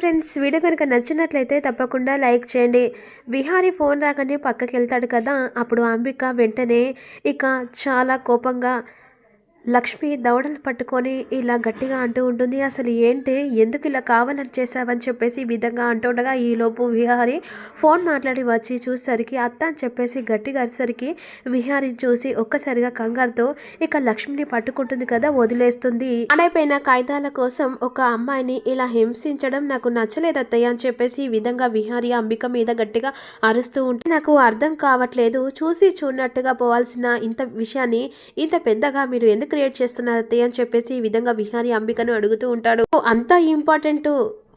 Friends video కనుక నచ్చినట్లయితే తప్పకుండా లైక్ చేయండి. విహారీ ఫోన్ రాగానే పక్కకి వెళ్తాడు కదా అప్పుడు అంబిక వెంటనే ఇక చాలా కోపంగా లక్ష్మి దవడలు పట్టుకొని ఇలా గట్టిగా అంటూ ఉంటుంది అసలు ఏంటి? ఎందుకు ఇలా కావాలని చేసావని చెప్పేసి ఈ విధంగా అంటుండగా ఈలోపు విహారి ఫోన్ మాట్లాడి వచ్చి చూసేసరికి అత్త అని చెప్పేసి గట్టిగా అరిసరికి విహారి చూసి ఒక్కసారిగా కంగారుతో ఇక లక్ష్మిని పట్టుకుంటుంది కదా వదిలేస్తుంది. అడైపోయిన కాగితాల కోసం ఒక అమ్మాయిని ఇలా హింసించడం నాకు నచ్చలేదు అత్తయ్య అని చెప్పేసి ఈ విధంగా విహారి అంబిక మీద గట్టిగా అరుస్తూ ఉంటే నాకు అర్థం కావట్లేదు. చూసి చూడనట్టుగా పోవాల్సిన ఇంత విషయాన్ని ఇంత పెద్దగా మీరు ఎందుకు క్రియేట్ చేస్తున్నారు అత్తయ్య అని చెప్పేసి ఈ విధంగా విహారీ అంబికను అడుగుతూ ఉంటాడు. అంత ఇంపార్టెంట్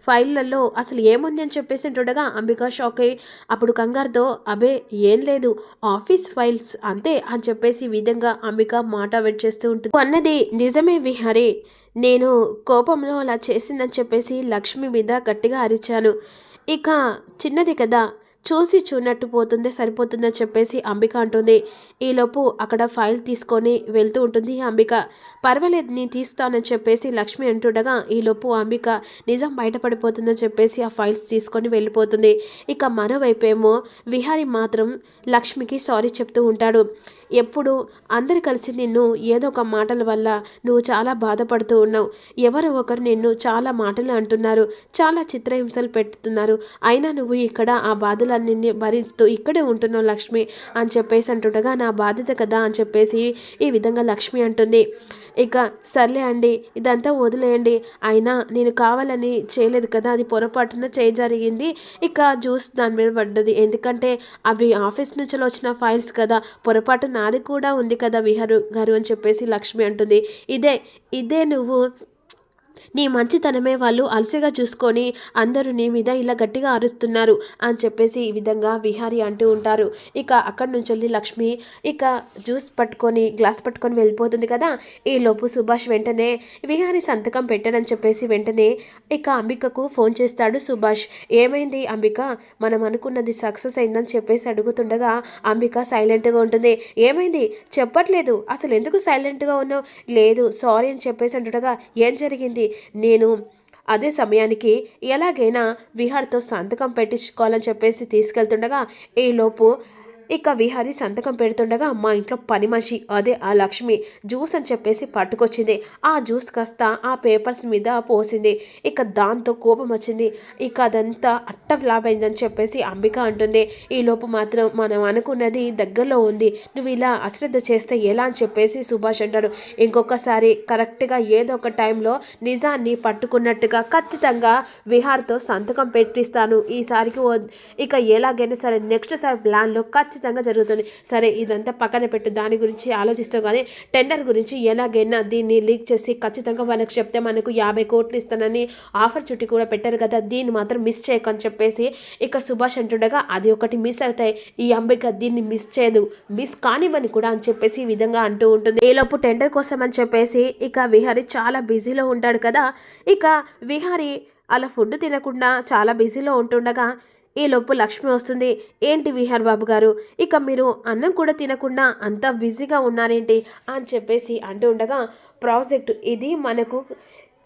ఫైళ్ళల్లో అసలు ఏముంది అని చెప్పేసి ఉంటుండగా అంబిక షాక్ అయ్యి అప్పుడు కంగారుతో అబే ఏం లేదు ఆఫీస్ ఫైల్స్ అంతే అని చెప్పేసి విధంగా అంబిక మాట వెయిట్ చేస్తూ ఉంటుంది. అన్నది నిజమే విహరి నేను కోపంలో అలా చేసిందని చెప్పేసి లక్ష్మి మీద గట్టిగా అరిచాను. ఇక చిన్నది కదా చూసి చూనట్టు పోతుందే సరిపోతుందని చెప్పేసి అంబిక అంటుంది. ఈలోపు అక్కడ ఫైల్ తీసుకొని వెళ్తూ ఉంటుంది అంబిక. పర్వాలేదు నేను తీస్తానని చెప్పేసి లక్ష్మి అంటుండగా ఈలోపు అంబిక నిజం బయటపడిపోతుందని చెప్పేసి ఆ ఫైల్స్ తీసుకొని వెళ్ళిపోతుంది. ఇక మరోవైపు ఏమో విహారి మాత్రం లక్ష్మికి సారీ చెప్తూ ఉంటాడు. ఎప్పుడు అందరు కలిసి నిన్ను ఏదో ఒక మాటల వల్ల నువ్వు చాలా బాధపడుతూ ఉన్నావు. ఎవరో ఒకరు నిన్ను చాలా మాటలు అంటున్నారు చాలా చిత్రహింసలు పెడుతున్నారు. అయినా నువ్వు ఇక్కడ ఆ బాధలన్నీ భరిస్తూ ఇక్కడే ఉంటున్నావు లక్ష్మి అని చెప్పేసి అంటుండగా నా బాధ్యత కదా అని చెప్పేసి ఈ విధంగా లక్ష్మి అంటుంది. ఇక సర్లే అండి ఇదంతా వదిలేయండి. అయినా నేను కావాలని చేయలేదు కదా అది పొరపాటున చేయ జరిగింది. ఇక జ్యూస్ దాని మీద పడ్డది. ఎందుకంటే అవి ఆఫీస్ నుంచి వచ్చిన ఫైల్స్ కదా పొరపాటున నాది కూడా ఉంది కదా విహారు గారు అని చెప్పేసి లక్ష్మి అంటుంది. ఇదే ఇదే నువ్వు నీ మంచితనమే వాళ్ళు అలసిగా చూసుకొని అందరూ నీ మీద ఇలా గట్టిగా అరుస్తున్నారు అని చెప్పేసి ఈ విధంగా విహారి అంటూ ఉంటారు. ఇక అక్కడి నుంచి వెళ్ళి లక్ష్మి ఇక జ్యూస్ పట్టుకొని గ్లాస్ పట్టుకొని వెళ్ళిపోతుంది కదా. ఈ లోపు సుభాష్ వెంటనే విహారి సంతకం పెట్టానని చెప్పేసి వెంటనే ఇక అంబికకు ఫోన్ చేస్తాడు సుభాష్. ఏమైంది అంబిక? మనం అనుకున్నది సక్సెస్ అయిందని చెప్పేసి అడుగుతుండగా అంబిక సైలెంట్గా ఉంటుంది. ఏమైంది? చెప్పట్లేదు. అసలు ఎందుకు సైలెంట్గా ఉన్నావు? లేదు సారీ అని చెప్పేసి అంటుండగా ఏం జరిగింది? నేను అదే సమయానికి ఎలాగైనా విహార్తో సంతకం పెట్టించుకోవాలని చెప్పేసి తీసుకెళ్తుండగా ఈలోపు ఇక విహారి సంతకం పెడుతుండగా మా ఇంట్లో పని మనిషి అదే ఆ లక్ష్మి జ్యూస్ అని చెప్పేసి పట్టుకొచ్చింది. ఆ జ్యూస్ కాస్త ఆ పేపర్స్ మీద పోసింది. ఇక దాంతో కోపం వచ్చింది. ఇక అదంతా అట్ట ఫ్లాప్ అయిందని చెప్పేసి అంబిక అంటుంది. ఈ లోపు మాత్రం మనం అనుకున్నది దగ్గరలో ఉంది. నువ్వు ఇలా అశ్రద్ధ చేస్తే ఎలా అని చెప్పేసి సుభాష్ అంటాడు. ఇంకొకసారి కరెక్ట్గా ఏదో ఒక టైంలో నిజాన్ని పట్టుకున్నట్టుగా ఖచ్చితంగా విహార్తో సంతకం పెట్టిస్తాను. ఈసారికి ఓ- ఇక ఎలాగైనా సరే నెక్స్ట్ సారి ప్లాన్లో ఖచ్చితంగా ఖచ్చితంగా జరుగుతుంది. సరే ఇదంతా పక్కన పెట్టు. దాని గురించి ఆలోచిస్తాం కానీ టెండర్ గురించి ఎలాగైనా దీన్ని లీక్ చేసి ఖచ్చితంగా వాళ్ళకి చెప్తే మనకు యాభై కోట్లు ఇస్తానని ఆఫర్ చుట్టి కూడా పెట్టారు కదా. దీన్ని మాత్రం మిస్ చేయకని చెప్పేసి ఇక సుభాష్ అంటుండగా అది ఒకటి మిస్ అవుతాయి. ఈ అంబిక దీన్ని మిస్ చేయదు. మిస్ కానివని కూడా అని చెప్పేసి ఈ విధంగా అంటూ ఉంటుంది. ఈలోపు టెండర్ కోసం అని చెప్పేసి ఇక విహారీ చాలా బిజీలో ఉంటాడు కదా. ఇక విహారీ అలా ఫుడ్ తినకుండా చాలా బిజీలో ఉంటుండగా ఈ లోపు లక్ష్మి వస్తుంది. ఏంటి విహార్ బాబు గారు? ఇక మీరు అన్నం కూడా తినకుండా అంత బిజీగా ఉన్నారేంటి? అని చెప్పేసి అంటూ ఉండగా ప్రాజెక్టు ఇది మనకు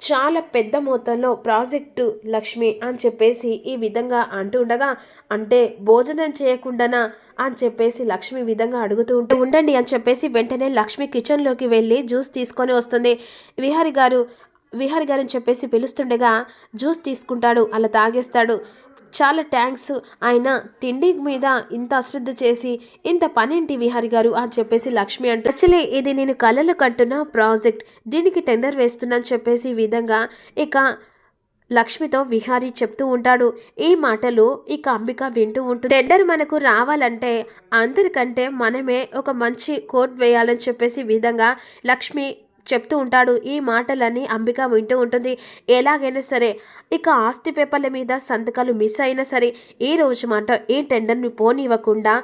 చాలా పెద్ద మొత్తంలో ప్రాజెక్టు లక్ష్మి అని చెప్పేసి ఈ విధంగా అంటూ ఉండగా అంటే భోజనం చేయకుండానా? అని చెప్పేసి లక్ష్మి విధంగా అడుగుతూ ఉంటే ఉండండి అని చెప్పేసి వెంటనే లక్ష్మి కిచెన్లోకి వెళ్ళి జ్యూస్ తీసుకొని వస్తుంది. విహారి గారు విహారి గారు అని చెప్పేసి పిలుస్తుండగా జ్యూస్ తీసుకుంటాడు అలా తాగేస్తాడు. చాలా థ్యాంక్స్ ఆయన తిండి మీద ఇంత అశ్రద్ధ చేసి ఇంత పనేంటి విహారి గారు? అని చెప్పేసి లక్ష్మి అంటే యాక్చువల్లీ ఇది నేను కళలు కంటున్న ప్రాజెక్ట్. దీనికి టెండర్ వేస్తున్నాను చెప్పేసి విధంగా ఇక లక్ష్మితో విహారీ చెప్తూ ఉంటాడు. ఈ మాటలు ఇక అంబిక వింటూ ఉంటుంది. టెండర్ మనకు రావాలంటే అందరికంటే మనమే ఒక మంచి కోట్ వేయాలని చెప్పేసి విధంగా లక్ష్మి చెప్తూ ఉంటాడు. ఈ మాటలన్నీ అంబిక వింటూ ఉంటుంది. ఎలాగైనా సరే ఇక ఆస్తి పేపర్ల మీద సంతకాలు మిస్ అయినా సరే ఈ రోజు మాట ఈ టెండర్ని పోనివ్వకుండా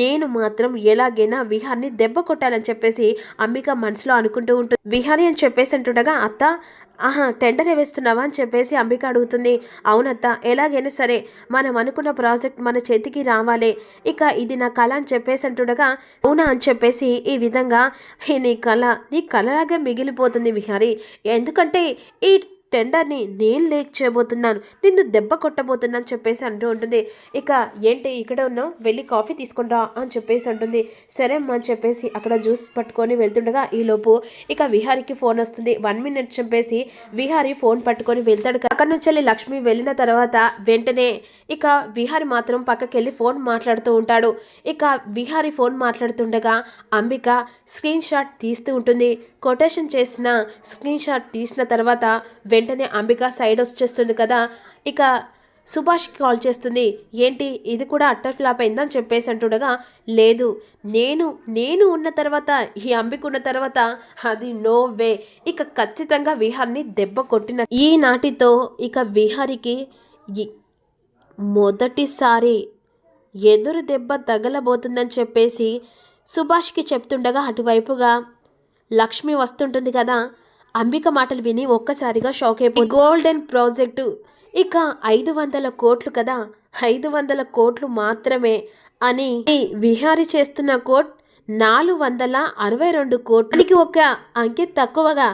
నేను మాత్రం ఎలాగైనా విహార్ని దెబ్బ కొట్టాలని చెప్పేసి అంబిక మనసులో అనుకుంటూ ఉంటుంది. విహారి అని చెప్పేసి అంటుండగా అత్త ఆహా టెండర్ వేస్తున్నావా అని చెప్పేసి అంబిక అడుగుతుంది. అవునత్త ఎలాగైనా సరే మనం అనుకున్న ప్రాజెక్ట్ మన చేతికి రావాలి. ఇక ఇది నా కళ అని చెప్పేసి అంటుండగా అవునా అని చెప్పేసి ఈ విధంగా నీ కళ నీ కళలాగా మిగిలిపోతుంది విహారీ. ఎందుకంటే ఈ టెండర్ని నేను లీక్ చేయబోతున్నాను నిన్ను దెబ్బ కొట్టబోతున్నాను చెప్పేసి అంటూ ఉంటుంది. ఇక ఏంటి ఇక్కడ ఉన్నావు? వెళ్ళి కాఫీ తీసుకునిరా అని చెప్పేసి అంటుంది. సరే అమ్మా అని చెప్పేసి అక్కడ జ్యూస్ పట్టుకొని వెళ్తుండగా ఈలోపు ఇక విహారికి ఫోన్ వస్తుంది. వన్ మినిట్ చెప్పేసి విహారి ఫోన్ పట్టుకొని వెళ్తాడు. అక్కడ నుంచి వెళ్ళి లక్ష్మి వెళ్ళిన తర్వాత వెంటనే ఇక విహారి మాత్రం పక్కకి వెళ్ళి ఫోన్ మాట్లాడుతూ ఉంటాడు. ఇక విహారి ఫోన్ మాట్లాడుతుండగా అంబిక స్క్రీన్ షాట్ తీస్తూ ఉంటుంది. కొటేషన్ చేసిన స్క్రీన్ షాట్ తీసిన తర్వాత వెంటనే అంబిక సైడ్ వచ్చేస్తుంది కదా. ఇక సుభాష్కి కాల్ చేస్తుంది ఏంటి ఇది కూడా అట్టర్ ఫ్లాప్ అయిందని చెప్పేసి అంటుండగా లేదు నేను నేను ఉన్న తర్వాత ఈ అంబిక ఉన్న తర్వాత అది నో వే ఇక ఖచ్చితంగా విహార్ని దెబ్బ కొట్టిన ఈ నాటితో ఇక విహారికి మొదటిసారి ఎదురు దెబ్బ తగలబోతుందని చెప్పేసి సుభాష్కి చెప్తుండగా అటువైపుగా లక్ష్మి వస్తుంటుంది కదా. అంబిక మాటలు విని ఒక్కసారిగా షాక్ అయిపో గోల్డెన్ ప్రాజెక్టు ఇక ఐదు వందల కోట్లు కదా. ఐదు వందల కోట్లు మాత్రమే అని విహారి చేస్తున్న కోట్ నాలుగు వందల అరవై రెండు కోట్లకి ఒక అంకె తక్కువగా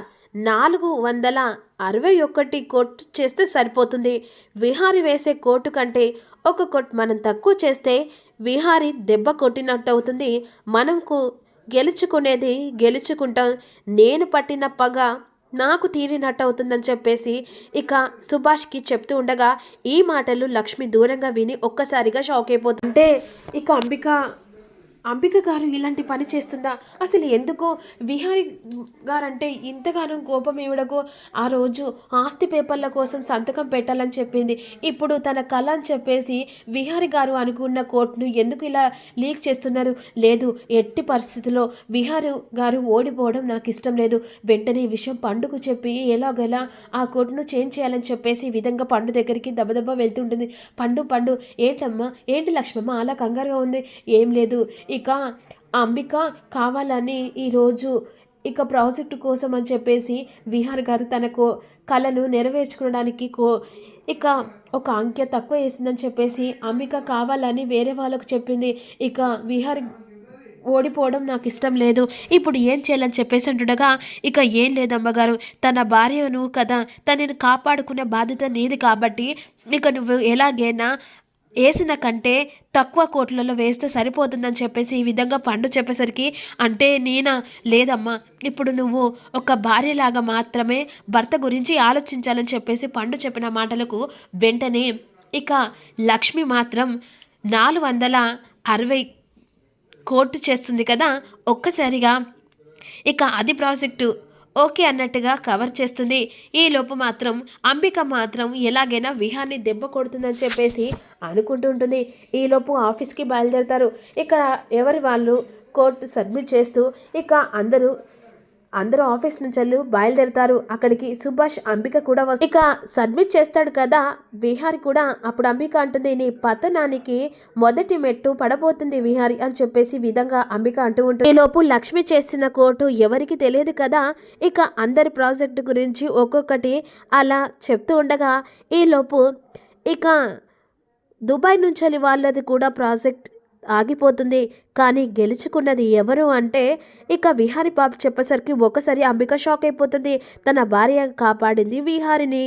నాలుగు వందల అరవై ఒకటి కోట్ చేస్తే సరిపోతుంది. విహారి వేసే కోటు కంటే ఒక కోట్ మనం తక్కువ చేస్తే విహారి దెబ్బ కొట్టినట్టు అవుతుంది. మనకు గెలుచుకునేది గెలుచుకుంటాం నేను పట్టిన పగ నాకు తీరినట్టు అవుతుందని చెప్పేసి ఇక సుభాష్కి చెప్తూ ఉండగా ఈ మాటలు లక్ష్మి దూరంగా విని ఒక్కసారిగా షాక్ అయిపోతుంటే ఇక అంబిక అంబిక గారు ఇలాంటి పని చేస్తుందా? అసలు ఎందుకో విహారి గారంటే ఇంతగానో కోపం ఇవ్వడకు ఆ రోజు ఆస్తి పేపర్ల కోసం సంతకం పెట్టాలని చెప్పింది. ఇప్పుడు తన కళ అని చెప్పేసి విహారి గారు అనుకున్న కోర్టును ఎందుకు ఇలా లీక్ చేస్తున్నారు? లేదు ఎట్టి పరిస్థితిలో విహారి గారు ఓడిపోవడం నాకు ఇష్టం లేదు. వెంటనే ఈ విషయం పండుకు చెప్పి ఎలాగెలా ఆ కోర్టును చేంజ్ చేయాలని చెప్పేసి ఈ విధంగా పండు దగ్గరికి దెబ్బదెబ్బ వెళ్తుంటుంది. పండు పండు ఏంటమ్మా? ఏంటి లక్ష్మమ్మ? అలా కంగారుగా ఉంది. ఏం లేదు. ఇక అంబిక కావాలని ఈరోజు ఇక ప్రాజెక్టు కోసం అని చెప్పేసి విహార్ గారు తనకు కళను నెరవేర్చుకోవడానికి కో ఇక ఒక అంకె తక్కువ వేసిందని చెప్పేసి అంబిక కావాలని వేరే వాళ్ళకు చెప్పింది. ఇక విహార్ ఓడిపోవడం నాకు ఇష్టం లేదు. ఇప్పుడు ఏం చేయాలని చెప్పేసి అంటుండగా ఇక ఏం లేదమ్మగారు తన భార్యను కదా తనని కాపాడుకునే బాధ్యత నీది కాబట్టి ఇక నువ్వు ఎలాగైనా వేసిన కంటే తక్కువ కోట్లలో వేస్తే సరిపోతుందని చెప్పేసి ఈ విధంగా పండు చెప్పేసరికి అంటే నేనా లేదమ్మా ఇప్పుడు నువ్వు ఒక భార్యలాగా మాత్రమే భర్త గురించి ఆలోచించాలని చెప్పేసి పండు చెప్పిన మాటలకు వెంటనే ఇక లక్ష్మి మాత్రం నాలుగు వందల అరవై కోర్టు చేస్తుంది కదా ఒక్కసారిగా. ఇక అది ప్రాజెక్టు ఓకే అన్నట్టుగా కవర్ చేస్తుంది. ఈ లోపు మాత్రం అంబిక మాత్రం ఎలాగైనా విహాన్ని దెబ్బ కొడుతుందని చెప్పేసి అనుకుంటూ ఉంటుంది. ఈలోపు ఆఫీస్కి బయలుదేరుతారు. ఇక్కడ ఎవరి వాళ్ళు కోర్టు సబ్మిట్ చేస్తూ ఇక అందరూ అందరూ ఆఫీస్ నుంచి వెళ్ళి బయలుదేరుతారు. అక్కడికి సుభాష్ అంబిక కూడా వస్తుంది ఇక సబ్మిట్ చేస్తాడు కదా? విహారి కూడా అప్పుడు అంబిక అంటుంది నీ పతనానికి మొదటి మెట్టు పడబోతుంది విహారి అని చెప్పేసి విధంగా అంబిక అంటూ ఉంటుంది. ఈలోపు లక్ష్మి చేసిన కోర్టు ఎవరికి తెలియదు కదా? ఇక అందరి ప్రాజెక్టు గురించి ఒక్కొక్కటి అలా చెప్తూ ఉండగా ఈలోపు ఇక దుబాయ్ నుంచి వాళ్ళది కూడా ప్రాజెక్ట్ ఆగిపోతుంది. కానీ గెలుచుకున్నది ఎవరు అంటే ఇక విహారి బాబు చెప్పేసరికి ఒకసారి అంబిక షాక్ అయిపోతుంది. తన భార్య కాపాడింది విహారిని.